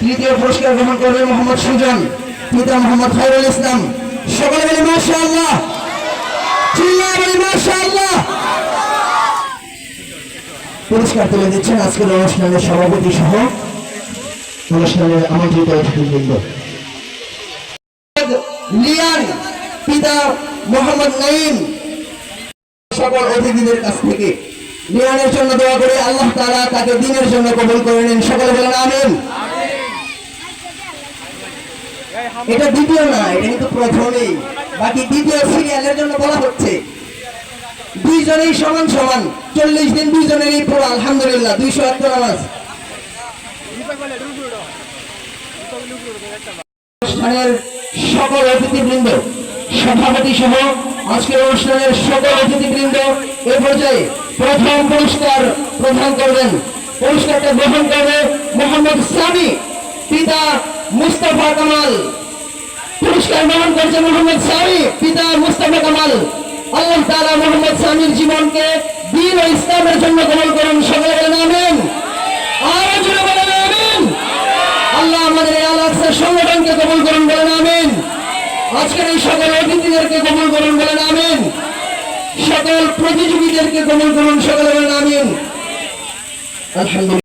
তৃতীয় পুরস্কার গ্রহণ করবে মোহাম্মদ সুজন, পিতা মোহাম্মদ খায়রুল ইসলাম। সকলে বলি মাসা আল্লাহ বলি মাসা পুরস্কার তুলে দিচ্ছেন আজকের অনুষ্ঠানের সভাপতি সহ অনুষ্ঠানের আমন্ত্রিত অতিথিবৃন্দ। লিয়ান, পিতা মোহাম্মদ নাইম সকল অতিথিদের কাছ থেকে লিয়ানের জন্য দোয়া করে আল্লাহ তাআলা তাকে দিনের জন্য কবুল করে নিন। সকলে এটা দ্বিতীয় না, এটা কিন্তু প্রথমেই বাকি দ্বিতীয় সিরিয়ালের জন্য বলা হচ্ছে। দুইজনেই সমান সমান। চল্লিশ দিন দুইজনেরই পুরো, আলহামদুলিল্লাহ। দুইশো আত্ম নামাজ অনুষ্ঠানের সকল অতিথিবৃন্দ, সভাপতি সহ আজকের অনুষ্ঠানের সকল অতিথিবৃন্দ এ পর্যায়ে প্রথম পুরস্কার প্রদান করবেন পুরস্কারটা গ্রহণ করবে মোহাম্মদ সামি পিতা মুস্তাফা কামাল। পুরস্কার গ্রহণ করছে মোহাম্মদ সামি পিতা মুস্তাফা কামাল। আল্লাহ তাআলা মোহাম্মদ সামির জীবনকে দিন ও ইসলামের জন্য কবল করুন। সকলে আমিন। আল্লাহ আমাদের এই আল আকসা সংগঠনকে কবুল করুন বলেন আমিন। আজকের এই সকল অতিথিদেরকে কবুল করুন বলেন আমিন। সকল প্রতিযোগীদেরকে কবুল করুন। সকলে বলেন আমিন। আলহামদুলিল্লাহ